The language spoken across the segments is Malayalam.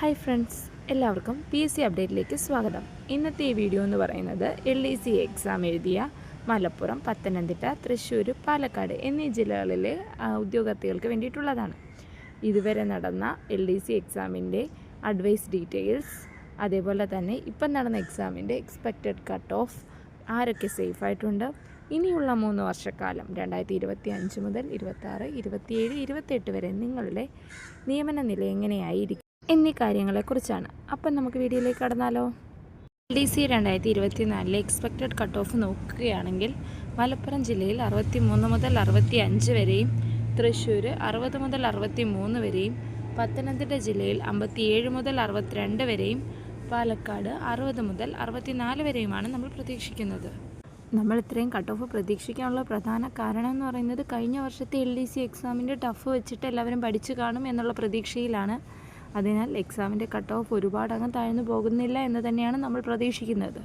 ഹായ് ഫ്രണ്ട്സ് എല്ലാവർക്കും പി എസ് സി അപ്ഡേറ്റിലേക്ക് സ്വാഗതം. ഇന്നത്തെ ഈ വീഡിയോ എന്ന് പറയുന്നത് എൽ ഇ സി എക്സാം എഴുതിയ മലപ്പുറം പത്തനംതിട്ട തൃശ്ശൂർ പാലക്കാട് എന്നീ ജില്ലകളിലെ ഉദ്യോഗാർത്ഥികൾക്ക് വേണ്ടിയിട്ടുള്ളതാണ്. ഇതുവരെ നടന്ന എൽ ഡി സി എക്സാമിന്റെ അഡ്വൈസ് ഡീറ്റെയിൽസ് അതേപോലെ തന്നെ ഇപ്പം നടന്ന എക്സാമിന്റെ എക്സ്പെക്റ്റഡ് കട്ട് ഓഫ് ആരൊക്കെ സേഫ് ആയിട്ടുണ്ട്? ഇനിയുള്ള മൂന്ന് വർഷക്കാലം രണ്ടായിരത്തി ഇരുപത്തി അഞ്ച് മുതൽ ഇരുപത്താറ് ഇരുപത്തിയേഴ് ഇരുപത്തെട്ട് വരെ നിങ്ങളുടെ നിയമന നില എങ്ങനെയായിരിക്കും? എന്നീ കാര്യങ്ങളെക്കുറിച്ചാണ്. അപ്പം നമുക്ക് വീഡിയോയിലേക്ക് കടന്നാലോ? എൽ ഡി സി രണ്ടായിരത്തി ഇരുപത്തി നാലിലെ എക്സ്പെക്റ്റഡ് കട്ട് ഓഫ് നോക്കുകയാണെങ്കിൽ മലപ്പുറം ജില്ലയിൽ അറുപത്തി മൂന്ന് മുതൽ അറുപത്തി അഞ്ച് വരെയും തൃശ്ശൂർ അറുപത് മുതൽ അറുപത്തി മൂന്ന് വരെയും പത്തനംതിട്ട ജില്ലയിൽ അമ്പത്തിയേഴ് മുതൽ അറുപത്തിരണ്ട് വരെയും പാലക്കാട് അറുപത് മുതൽ അറുപത്തിനാല് വരെയുമാണ് നമ്മൾ പ്രതീക്ഷിക്കുന്നത്. നമ്മൾ ഇത്രയും കട്ട് ഓഫ് പ്രതീക്ഷിക്കാനുള്ള പ്രധാന കാരണം എന്ന് പറയുന്നത് കഴിഞ്ഞ വർഷത്തെ എൽ ഡി സി എക്സാമിന്റെ ടഫ് വെച്ചിട്ട് എല്ലാവരും പഠിച്ചു കാണും എന്നുള്ള പ്രതീക്ഷയിലാണ് അതിനാൽ എക്സാമിന്റെ കട്ട് ഓഫ് ഒരുപാട് അങ്ങ് താഴ്ന്നു പോകുന്നില്ല എന്ന് തന്നെയാണ് നമ്മൾ പ്രതീക്ഷിക്കുന്നത്.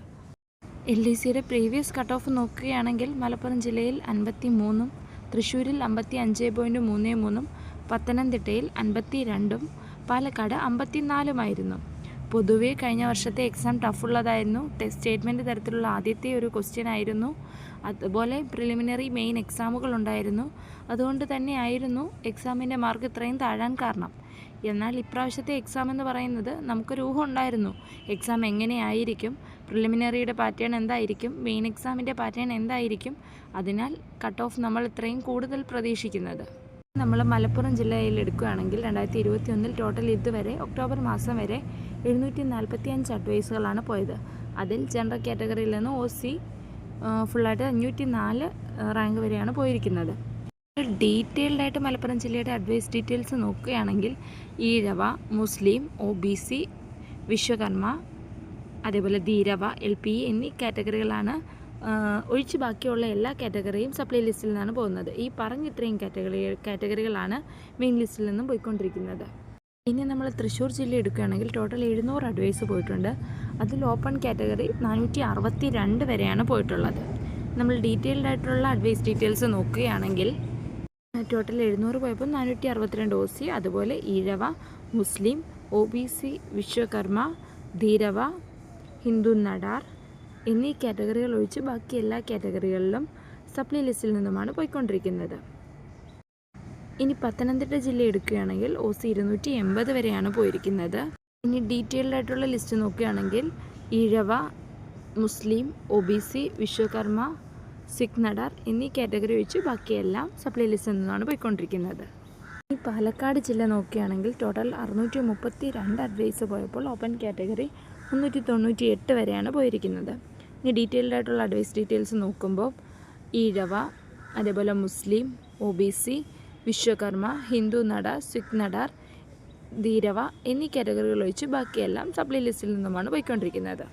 എൽ ഡി സിയുടെ പ്രീവിയസ് കട്ട് ഓഫ് നോക്കുകയാണെങ്കിൽ മലപ്പുറം ജില്ലയിൽ അൻപത്തി മൂന്നും തൃശ്ശൂരിൽ അമ്പത്തി അഞ്ച് പോയിന്റ് മൂന്ന് മൂന്നും പത്തനംതിട്ടയിൽ അൻപത്തി രണ്ടും പാലക്കാട് അമ്പത്തിനാലുമായിരുന്നു. പൊതുവേ കഴിഞ്ഞ വർഷത്തെ എക്സാം ടഫുള്ളതായിരുന്നു ടെസ്റ്റ് സ്റ്റേറ്റ്മെന്റ് തരത്തിലുള്ള ആദ്യത്തെ ഒരു ക്വസ്റ്റ്യൻ ആയിരുന്നു. അതുപോലെ പ്രിലിമിനറി മെയിൻ എക്സാമുകൾ ഉണ്ടായിരുന്നു. അതുകൊണ്ട് തന്നെ ആയിരുന്നു എക്സാമിന്റെ മാർക്ക് ഇത്രയും താഴാൻ കാരണം. എന്നാൽ ഇപ്രാവശ്യത്തെ എക്സാം എന്ന് പറയുന്നത് നമുക്കൊരു ഊഹം ഉണ്ടായിരുന്നു. എക്സാം എങ്ങനെയായിരിക്കും? പ്രിലിമിനറിയുടെ പാറ്റേൺ എന്തായിരിക്കും? മെയിൻ എക്സാമിന്റെ പാറ്റേൺ എന്തായിരിക്കും? അതിനാൽ കട്ട് ഓഫ് നമ്മൾ ഇത്രയും കൂടുതൽ പ്രതീക്ഷിക്കുന്നത്. നമ്മൾ മലപ്പുറം ജില്ലയിൽ എടുക്കുകയാണെങ്കിൽ രണ്ടായിരത്തി ഇരുപത്തി ഒന്നിൽ ടോട്ടൽ ഇതുവരെ ഒക്ടോബർ മാസം വരെ എഴുന്നൂറ്റി നാൽപ്പത്തി അഞ്ച് അഡ്വൈസുകളാണ് പോയത്. അതിൽ ജനറൽ കാറ്റഗറിയിൽ നിന്ന് ഒ സി ഫുള്ളായിട്ട് അഞ്ഞൂറ്റി നാല് റാങ്ക് വരെയാണ് പോയിരിക്കുന്നത്. ഡീറ്റെയിൽഡ് ആയിട്ട് മലപ്പുറം ജില്ലയുടെ അഡ്വൈസ് ഡീറ്റെയിൽസ് നോക്കുകയാണെങ്കിൽ Ezhava Muslim O B C Vishwakarma അതേപോലെ ധീരവ എൽ പി എന്നീ കാറ്റഗറികളാണ് ഒഴിച്ച് ബാക്കിയുള്ള എല്ലാ കാറ്റഗറിയും സപ്ലൈ ലിസ്റ്റിൽ നിന്നാണ് പോകുന്നത്. ഈ പറഞ്ഞ ഇത്രയും കാറ്റഗറി കാറ്റഗറികളാണ് മെയിൻ ലിസ്റ്റിൽ നിന്നും പോയിക്കൊണ്ടിരിക്കുന്നത്. ഇനി നമ്മൾ തൃശ്ശൂർ ജില്ല എടുക്കുകയാണെങ്കിൽ ടോട്ടൽ എഴുന്നൂറ് അഡ്വൈസ് പോയിട്ടുണ്ട്. അതിൽ ഓപ്പൺ കാറ്റഗറി നാനൂറ്റി അറുപത്തി രണ്ട് വരെയാണ് പോയിട്ടുള്ളത്. നമ്മൾ ഡീറ്റെയിൽഡ് ആയിട്ടുള്ള അഡ്വൈസ് ഡീറ്റെയിൽസ് നോക്കുകയാണെങ്കിൽ ടോട്ടൽ എഴുന്നൂറ് പോയപ്പോൾ നാനൂറ്റി അറുപത്തിരണ്ട് ഒ സി അതുപോലെ Ezhava Muslim O B C Vishwakarma Dheevara Hindu Nadar എന്നീ കാറ്റഗറികൾ ഒഴിച്ച് ബാക്കി എല്ലാ കാറ്റഗറികളിലും സപ്ലി ലിസ്റ്റിൽ നിന്നുമാണ് പോയിക്കൊണ്ടിരിക്കുന്നത്. ഇനി പത്തനംതിട്ട ജില്ല എടുക്കുകയാണെങ്കിൽ ഒ സി ഇരുന്നൂറ്റി എൺപത് വരെയാണ് പോയിരിക്കുന്നത്. ഇനി ഡീറ്റെയിൽഡ് ആയിട്ടുള്ള ലിസ്റ്റ് നോക്കുകയാണെങ്കിൽ Ezhava Muslim O B C Vishwakarma Sikh Nadar എന്നീ കാറ്റഗറി വെച്ച് ബാക്കിയെല്ലാം സപ്ലൈ ലിസ്റ്റിൽ നിന്നാണ് പോയിക്കൊണ്ടിരിക്കുന്നത്. ഈ പാലക്കാട് ജില്ല നോക്കുകയാണെങ്കിൽ ടോട്ടൽ അറുന്നൂറ്റി മുപ്പത്തി രണ്ട് അഡ്വൈസ് പോയപ്പോൾ ഓപ്പൺ കാറ്റഗറി മുന്നൂറ്റി തൊണ്ണൂറ്റി എട്ട് വരെയാണ് പോയിരിക്കുന്നത്. ഇനി ഡീറ്റെയിൽഡ് ആയിട്ടുള്ള അഡ്വൈസ് ഡീറ്റെയിൽസ് നോക്കുമ്പോൾ ഈഴവ അതേപോലെ Muslim O B C Vishwakarma Hindu നട സിഖ് ധീരവ എന്നീ കാറ്റഗറികൾ ഒഴിച്ച് ബാക്കിയെല്ലാം സപ്ലൈ ലിസ്റ്റിൽ നിന്നുമാണ് പോയിക്കൊണ്ടിരിക്കുന്നത്.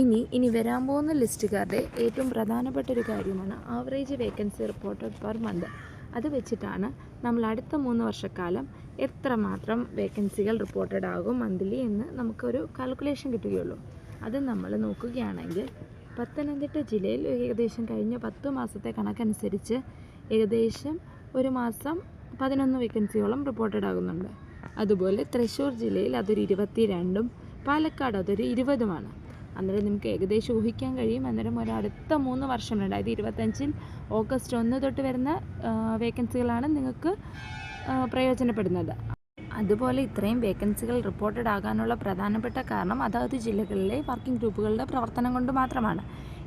ഇനി ഇനി വരാൻ പോകുന്ന ലിസ്റ്റുകാരുടെ ഏറ്റവും പ്രധാനപ്പെട്ട ഒരു കാര്യമാണ് average vacancy reported per month. അത് വെച്ചിട്ടാണ് നമ്മൾ അടുത്ത മൂന്ന് വർഷക്കാലം എത്രമാത്രം വേക്കൻസികൾ റിപ്പോർട്ടഡ് ആകും മന്ത്ലി എന്ന് നമുക്കൊരു കാൽക്കുലേഷൻ കിട്ടുകയുള്ളൂ. അത് നമ്മൾ നോക്കുകയാണെങ്കിൽ പത്തനംതിട്ട ജില്ലയിൽ ഏകദേശം കഴിഞ്ഞ പത്ത് മാസത്തെ കണക്കനുസരിച്ച് ഏകദേശം ഒരു മാസം പതിനൊന്ന് വേക്കൻസികളും റിപ്പോർട്ടഡ് ആകുന്നുണ്ട്. അതുപോലെ തൃശ്ശൂർ ജില്ലയിൽ അതൊരു ഇരുപത്തി രണ്ടും പാലക്കാട് അതൊരു ഇരുപതുമാണ്. അന്നേരം നിങ്ങൾക്ക് ഏകദേശം ഊഹിക്കാൻ കഴിയും. അന്നേരം ഒരടുത്ത മൂന്ന് വർഷം അതായത് ഇരുപത്തഞ്ചിൽ ഓഗസ്റ്റ് ഒന്ന് തൊട്ട് വരുന്ന വേക്കൻസികളാണ് നിങ്ങൾക്ക് പ്രയോജനപ്പെടുന്നത്. അതുപോലെ ഇത്രയും വേക്കൻസികൾ റിപ്പോർട്ടഡ് ആകാനുള്ള പ്രധാനപ്പെട്ട കാരണം അതാത് ജില്ലകളിലെ വർക്കിംഗ് ഗ്രൂപ്പുകളുടെ പ്രവർത്തനം കൊണ്ട് മാത്രമാണ്.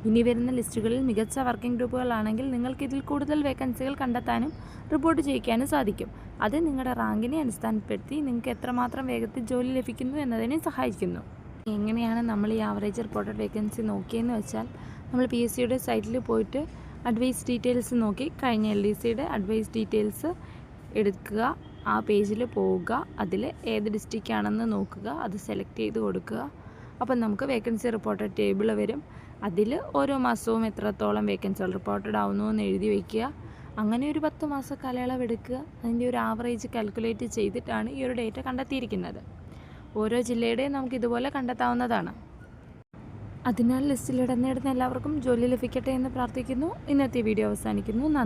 ഇനി വരുന്ന ലിസ്റ്റുകളിൽ മികച്ച വർക്കിംഗ് ഗ്രൂപ്പുകളാണെങ്കിൽ നിങ്ങൾക്ക് ഇതിൽ കൂടുതൽ വേക്കൻസികൾ കണ്ടെത്താനും റിപ്പോർട്ട് ചെയ്യിക്കാനും സാധിക്കും. അത് നിങ്ങളുടെ റാങ്കിനെ അടിസ്ഥാനപ്പെടുത്തി നിങ്ങൾക്ക് എത്രമാത്രം വേഗത്തിൽ ജോലി ലഭിക്കുന്നു എന്നതിനെ സഹായിക്കുന്നു. എങ്ങനെയാണ് നമ്മൾ ഈ ആവറേജ് റിപ്പോർട്ടഡ് വേക്കൻസി നോക്കിയെന്ന് വെച്ചാൽ നമ്മൾ പി എസ് സിയുടെ സൈറ്റിൽ പോയിട്ട് അഡ്വൈസ് ഡീറ്റെയിൽസ് നോക്കി കഴിഞ്ഞ എൽ ഡി സിയുടെ അഡ്വൈസ് ഡീറ്റെയിൽസ് എടുക്കുക ആ പേജിൽ പോവുക അതിൽ ഏത് ഡിസ്ട്രിക്റ്റ് ആണെന്ന് നോക്കുക അത് സെലക്ട് ചെയ്ത് കൊടുക്കുക. അപ്പം നമുക്ക് വേക്കൻസി റിപ്പോർട്ടഡ് ടേബിൾ വരും. അതിൽ ഓരോ മാസവും എത്രത്തോളം വേക്കൻസികൾ റിപ്പോർട്ടഡ് ആവുന്നു എന്ന് എഴുതി വയ്ക്കുക അങ്ങനെ ഒരു പത്ത് മാസ കാലയളവ് എടുക്കുക. അതിന്റെ ഒരു ആവറേജ് കാൽക്കുലേറ്റ് ചെയ്തിട്ടാണ് ഈ ഒരു ഡേറ്റ കണ്ടെത്തിയിരിക്കുന്നത്. ഓരോ ജില്ലയുടെയും നമുക്ക് ഇതുപോലെ കണ്ടെത്താവുന്നതാണ്. അതിനാൽ ലിസ്റ്റിലിടുന്നിടുന്ന എല്ലാവർക്കും ജോലി ലഭിക്കട്ടെ എന്ന് പ്രാർത്ഥിക്കുന്നു. ഇന്നത്തെ വീഡിയോ അവസാനിക്കുന്നു. നന്ദി.